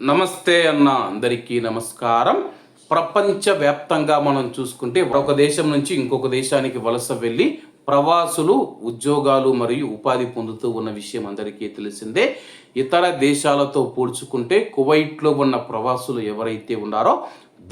నమస్తే అన్న అందరికీ నమస్కారం. ప్రపంచవ్యాప్తంగా మనం చూసుకుంటే ఒక దేశం నుంచి ఇంకొక దేశానికి వలస వెళ్ళి ప్రవాసులు ఉద్యోగాలు మరియు ఉపాధి పొందుతూ ఉన్న విషయం అందరికీ తెలిసిందే. ఇతర దేశాలతో పోల్చుకుంటే కువైట్లో ఉన్న ప్రవాసులు ఎవరైతే ఉన్నారో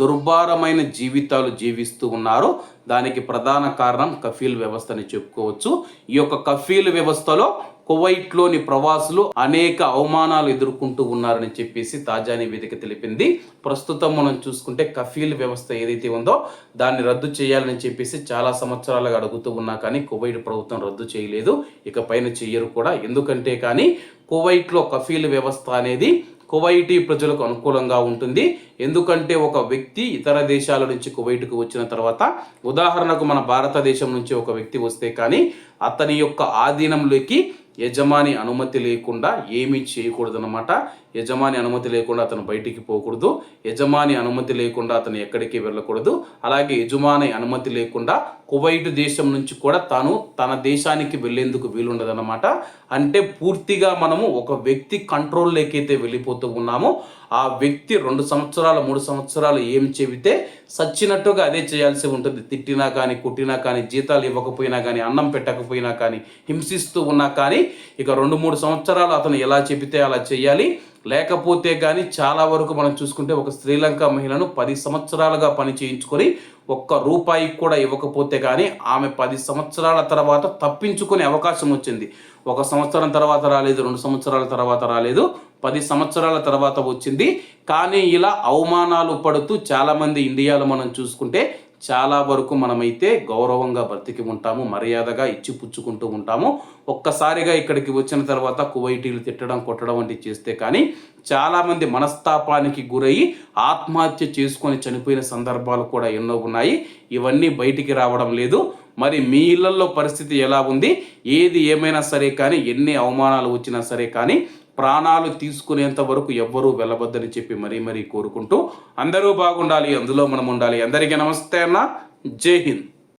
దుర్భారమైన జీవితాలు జీవిస్తూ ఉన్నారో దానికి ప్రధాన కారణం కఫీల్ వ్యవస్థని చెప్పుకోవచ్చు. ఈ యొక్క కఫీల్ వ్యవస్థలో కువైట్లోని ప్రవాసులు అనేక అవమానాలు ఎదుర్కొంటూ ఉన్నారని చెప్పేసి తాజా నివేదిక తెలిపింది. ప్రస్తుతం మనం చూసుకుంటే కఫీల్ వ్యవస్థ ఏదైతే ఉందో దాన్ని రద్దు చేయాలని చెప్పేసి చాలా సంవత్సరాలుగా అడుగుతూ ఉన్నా కానీ కువైట్ ప్రభుత్వం రద్దు చేయలేదు. ఇక పైన చెయ్యరు కూడా. ఎందుకంటే కానీ కువైట్లో కఫీల్ వ్యవస్థ అనేది కువైటీ ప్రజలకు అనుకూలంగా ఉంటుంది. ఎందుకంటే ఒక వ్యక్తి ఇతర దేశాల నుంచి కువైట్కు వచ్చిన తర్వాత ఉదాహరణకు మన భారతదేశం నుంచి ఒక వ్యక్తి వస్తే కానీ అతని యొక్క ఆధీనంలోకి యజమాని అనుమతి లేకుండా ఏమీ చేయకూడదనమాట యజమాని అనుమతి లేకుండా అతను బయటికి పోకూడదు. యజమాని అనుమతి లేకుండా అతను ఎక్కడికి వెళ్ళకూడదు. అలాగే యజమాని అనుమతి లేకుండా కువైట్ దేశం నుంచి కూడా తాను తన దేశానికి వెళ్ళేందుకు వీలుండదన్నమాట. అంటే పూర్తిగా మనము ఒక వ్యక్తి కంట్రోల్లోకైతే వెళ్ళిపోతూ ఉన్నామో. ఆ వ్యక్తి రెండు సంవత్సరాలు మూడు సంవత్సరాలు ఏం చెబితే సచ్చినట్టుగా అదే చేయాల్సి ఉంటుంది. తిట్టినా కానీ కుట్టినా కానీ జీతాలు ఇవ్వకపోయినా కానీ అన్నం పెట్టకపోయినా కానీ హింసిస్తూ ఉన్నా కానీ ఇక రెండు మూడు సంవత్సరాలు అతను ఎలా చెబితే అలా చేయాలి లేకపోతే కానీ చాలా వరకు మనం చూసుకుంటే ఒక శ్రీలంక మహిళను పది సంవత్సరాలుగా పని చేయించుకొని ఒక్క రూపాయి కూడా ఇవ్వకపోతే కానీ ఆమె పది సంవత్సరాల తర్వాత తప్పించుకునే అవకాశం వచ్చింది. ఒక సంవత్సరం తర్వాత రాలేదు రెండు సంవత్సరాల తర్వాత రాలేదు పది సంవత్సరాల తర్వాత వచ్చింది. కానీ ఇలా అవమానాలు పడుతూ చాలామంది ఇండియాలో మనం చూసుకుంటే చాలా వరకు మనమైతే గౌరవంగా బ్రతికి ఉంటాము మర్యాదగా ఇచ్చి పుచ్చుకుంటూ ఉంటాము. ఒక్కసారిగా ఇక్కడికి వచ్చిన తర్వాత కువైటీలు తిట్టడం కొట్టడం వంటివి చేస్తే కానీ చాలామంది మనస్తాపానికి గురయ్యి ఆత్మహత్య చేసుకొని చనిపోయిన సందర్భాలు కూడా ఎన్నో ఉన్నాయి. ఇవన్నీ బయటికి రావడం లేదు. మరి మీ ఇళ్ళలో పరిస్థితి ఎలా ఉంది? ఏది ఏమైనా సరే కానీ ఎన్ని అవమానాలు వచ్చినా సరే కానీ ప్రాణాలు తీసుకునేంత వరకు ఎవ్వరూ వెళ్ళబద్దని చెప్పి మరీ మరీ కోరుకుంటూ అందరూ బాగుండాలి అందులో మనం ఉండాలి. అందరికీ నమస్తే అన్న. జై హింద్.